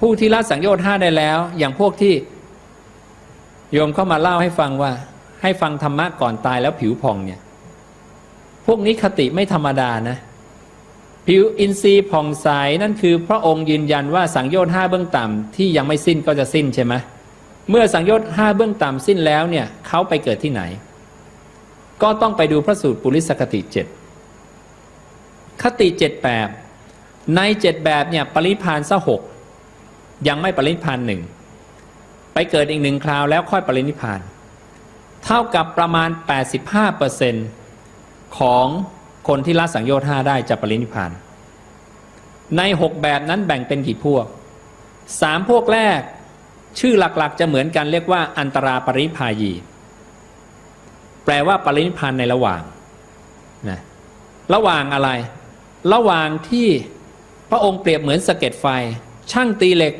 ผู้ที่ละสังโยชน์ห้าได้แล้ว อย่างพวกที่โยมเข้ามาเล่าให้ฟังว่า ให้ฟังธรรมะก่อนตายแล้วผิวพองเนี่ย พวกนี้คติไม่ธรรมดานะ ผิวอินทรีย์ผ่องใสนั่นคือพระองค์ยืนยันว่าสังโยชน์ห้าเบื้องต่ำที่ยังไม่สิ้นก็จะสิ้นใช่ไหมเมื่อสังโยชน์ห้าเบื้องต่ำสิ้นแล้วเนี่ยเขาไปเกิดที่ไหน ก็ต้องไปดูพระสูตรปุริสคติเจ็ดคติเจ็ดแบบในเจ็ดแบบเนี่ยปริพานซะหก ยังไม่ปรินิพานหนึ่งไปเกิดอีกหนึ่งคราวแล้วค่อยปรินิพาน เท่ากับประมาณ 85%ของคนที่ละสังโยชน์าได้จะปรินิพาน ในหกแบบนั้นแบ่งเป็นกี่พวกสามพวกแรกชื่อหลักๆ จะเหมือนกันเรียกว่าอันตราปริพายี แปลว่าปรินิพานในระหว่างนะระหว่างอะไร ระหว่างที่พระองค์เปรียบเหมือนสะเก็ดไฟ ช่างตีเหล็ก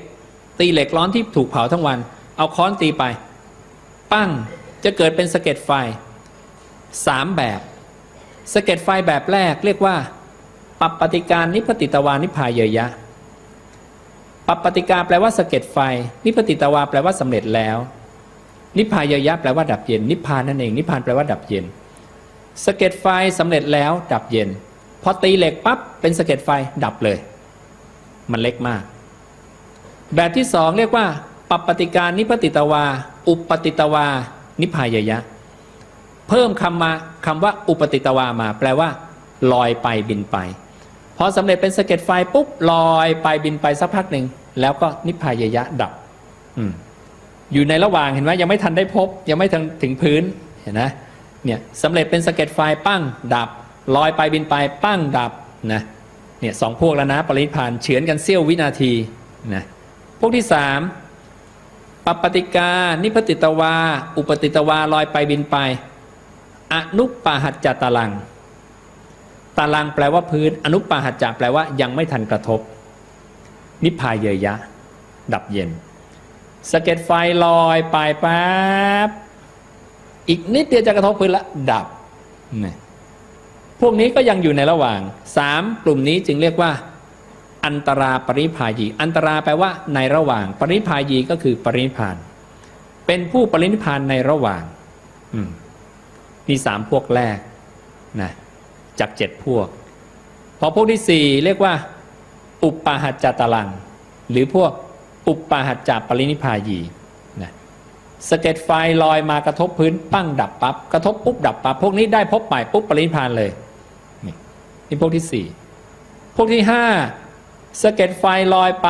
ตีเหล็กร้อนที่ถูกเผาทั้งวัน เอาค้อนตีไป ปั้งจะเกิดเป็นสะเก็ดไฟสามแบบสะเก็ดไฟแบบแรกเรียกว่าปัปปติการนิพติตวานิพายยะปัปปติกาแปลว่าสะเก็ดไฟ นิพติตวาแปลว่าสำเร็จแล้ว นิพายยะแปลว่าดับเย็น นิพานนั่นเองนิพานแปลว่าดับเย็นสะเก็ดไฟสำเร็จแล้วดับเย็น พอตีเหล็กปั๊บเป็นสะเก็ดไฟดับเลย มันเล็กมาก แบบที่สองเรียกว่าปัปปติการนิพติตวา อุปติตวา นิพายยะ เพิ่มคำมาคำว่าอุปติตวามา แปลว่า ลอยไปบินไป พอสำเร็จเป็นสะเก็ดไฟปุ๊บลอยไปบินไปสักพักหนึ่งแล้วก็นิพายยะดับออยู่ในระหว่างเห็นไหมยังไม่ทันได้พบ ยังไม่ทันถึงพื้นเห็นนะเนี่ยสำเร็จเป็นสะเก็ดไฟปั้ง ดับ ลอยไปบินไปปั้งดับนะเนี่ยสองพวกแล้วนะปรินิพานเฉือนกันเสี้ยววินาทีนะ พวกที่สามปปปติกา นิพติตวา อุปติตวาลอยไปบินไป อนุปาหัจจตาลัง ตาลังแปลว่าพื้น อนุปาหัจจะแปลว่ายังไม่ทันกระทบ นิพพายเยยะ ดับเย็นสะเก็ดไฟลอยไปแป๊บอีกนิดเดียวจะกระทบพื้นละดับนี่พวกนี้ก็ยังอยู่ในระหว่างสามกลุ่มนี้จึงเรียกว่า อันตราปริพายีอันตราแปลว่าในระหว่าง ปริพายีก็คือปรินิพานเป็นผู้ปรินิพานในระหว่างมนี่สามพวกแรกนะจากเจ็ดพวก พอพวกที่สี่เรียกว่า อุปปาหัจจตลัง หรือพวกอุปปาหัจจปรินิพายีนะสะเก็ดไฟลอยมากระทบพื้นปั้งดับปับ๊บกระทบปุ๊บดับปับ๊บพวกนี้ได้พบใหม่ปุ๊บปรินิพานเลยนี่พวกที่สี่พวกที่ห้า สะเก็ดไฟลอยไป